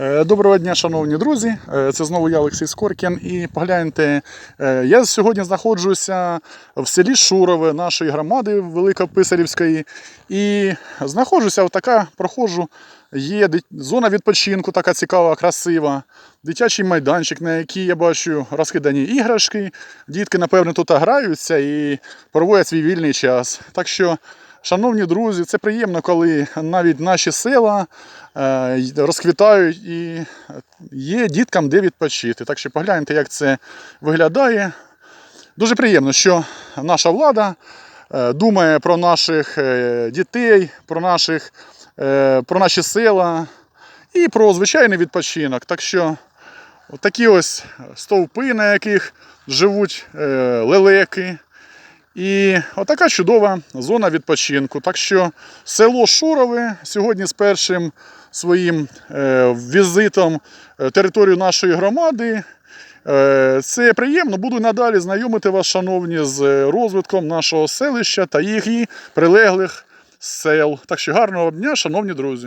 Е, Доброго дня, шановні друзі. Е, Це знову я, Олексій Скоркін. І погляньте, е, я сьогодні знаходжуся в селі Шурове нашої громади Великописарівської. І знаходжуся, отака проходжу. Є зона відпочинку, така цікава, красива. Дитячий майданчик, на який я бачу розкидані іграшки. Дітки, напевно, тут граються і проводять свій вільний час. Так що, шановні друзі, це приємно, коли навіть наші села е, розквітають і є діткам де відпочити. Так що погляньте, як це виглядає. Дуже приємно, що наша влада е, думає про наших е, дітей, про, наших, про наші села і про звичайний відпочинок. Так що такі ось стовпи, на яких живуть лелеки. І отака чудова зона відпочинку. Так що село Шурове сьогодні з першим своїм е, візитом е, територію нашої громади. Е, Це приємно. Буду надалі знайомити вас, шановні, з розвитком нашого селища та їх прилеглих сел. Так що гарного дня, шановні друзі.